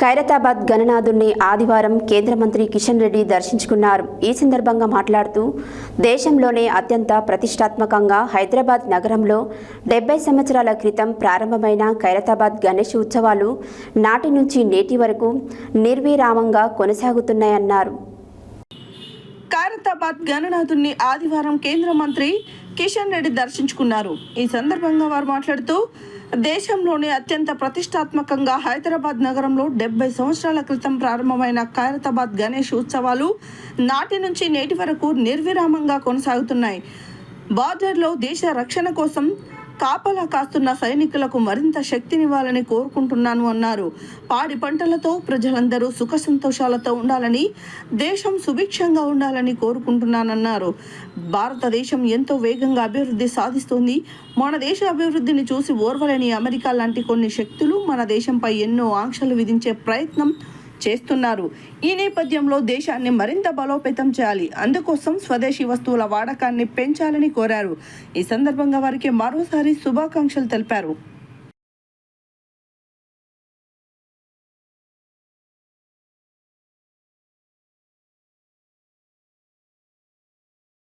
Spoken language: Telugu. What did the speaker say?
ఖైరతాబాద్ గణనాథుణ్ణి ఆదివారం కేంద్ర మంత్రి కిషన్ రెడ్డి దర్శించుకున్నారు. ఈ సందర్భంగా మాట్లాడుతూ దేశంలోనే అత్యంత ప్రతిష్టాత్మకంగా హైదరాబాద్ నగరంలో డెబ్బై సంవత్సరాల క్రితం ప్రారంభమైన ఖైరతాబాద్ గణేష్ ఉత్సవాలు నాటి నుంచి నేటి వరకు నిర్విరామంగా కొనసాగుతున్నాయన్నారు. ఖైరతాబాద్ గణనాథుణ్ణి ఆదివారం కేంద్ర మంత్రి కిషన్ రెడ్డి దర్శించుకున్నారు. ఈ సందర్భంగా వారు మాట్లాడుతూ దేశంలోనే అత్యంత ప్రతిష్టాత్మకంగా హైదరాబాద్ నగరంలో డెబ్బై సంవత్సరాల క్రితం ప్రారంభమైన ఖైరతాబాద్ గణేష్ ఉత్సవాలు నాటి నుంచి నేటి వరకు నిర్విరామంగా కొనసాగుతున్నాయి. బార్డర్లో దేశ రక్షణ కోసం కాపలా కాస్తున్న సైనికులకు మరింత శక్తినివ్వాలని కోరుకుంటున్నాను అన్నారు. పాడి పంటలతో ప్రజలందరూ సుఖ సంతోషాలతో ఉండాలని దేశం సుభిక్షంగా ఉండాలని కోరుకుంటున్నానన్నారు. భారతదేశం ఎంతో వేగంగా అభివృద్ధి సాధిస్తోంది. మన దేశ అభివృద్ధిని చూసి ఓర్వలేని అమెరికా లాంటి కొన్ని శక్తులు మన దేశంపై ఎన్నో ఆంక్షలు విధించే ప్రయత్నం చేస్తున్నారు. ఈ నేపథ్యంలో దేశాన్ని మరింత బలోపేతం చేయాలి. అందుకోసం స్వదేశీ వస్తువుల వాడకాన్ని పెంచాలని కోరారు. ఈ సందర్భంగా వారికి మరోసారి శుభాకాంక్షలు తెలిపారు.